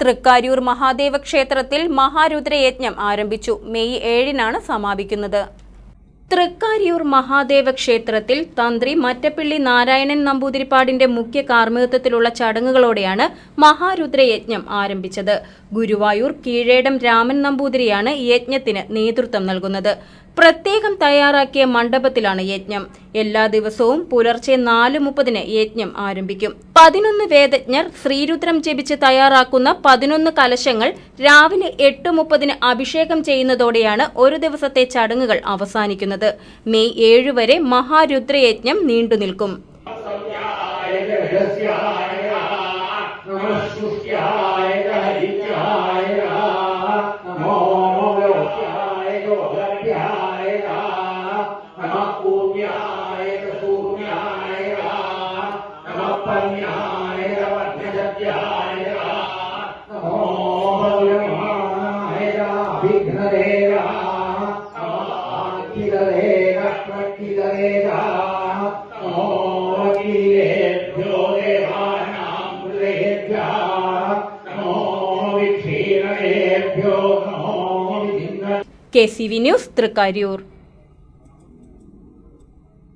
തൃക്കാര്യൂർ മഹാദേവ ക്ഷേത്രത്തിൽ മഹാരുദ്രയജ്ഞം ആരംഭിച്ചു. മെയ് ഏഴിനാണ് സമാപിക്കുന്നത്. തൃക്കാര്യൂർ മഹാദേവ ക്ഷേത്രത്തിൽ തന്ത്രി മറ്റപ്പിള്ളി നാരായണൻ നമ്പൂതിരിപ്പാടിന്റെ മുഖ്യ കാർമ്മികത്വത്തിലുള്ള ചടങ്ങുകളോടെയാണ് മഹാരുദ്രയജ്ഞം ആരംഭിച്ചത്. ഗുരുവായൂർ കീഴേടം രാമൻ നമ്പൂതിരിയാണ് യജ്ഞത്തിന് നേതൃത്വം നൽകുന്നത്. പ്രത്യേകം തയ്യാറാക്കിയ മണ്ഡപത്തിലാണ് യജ്ഞം. എല്ലാ ദിവസവും പുലർച്ചെ നാല് മുപ്പതിന് യജ്ഞം ആരംഭിക്കും. പതിനൊന്ന് വേദജ്ഞർ ശ്രീരുദ്രം ജപിച്ച് തയ്യാറാക്കുന്ന പതിനൊന്ന് കലശങ്ങൾ രാവിലെ എട്ട് മുപ്പതിന് അഭിഷേകം ചെയ്യുന്നതോടെയാണ് ഒരു ദിവസത്തെ ചടങ്ങുകൾ അവസാനിക്കുന്നത്. മെയ് ഏഴ് വരെ മഹാരുദ്രയജ്ഞം നീണ്ടുനിൽക്കും കെ केसीवी न्यूज़ त्रिकारियूर।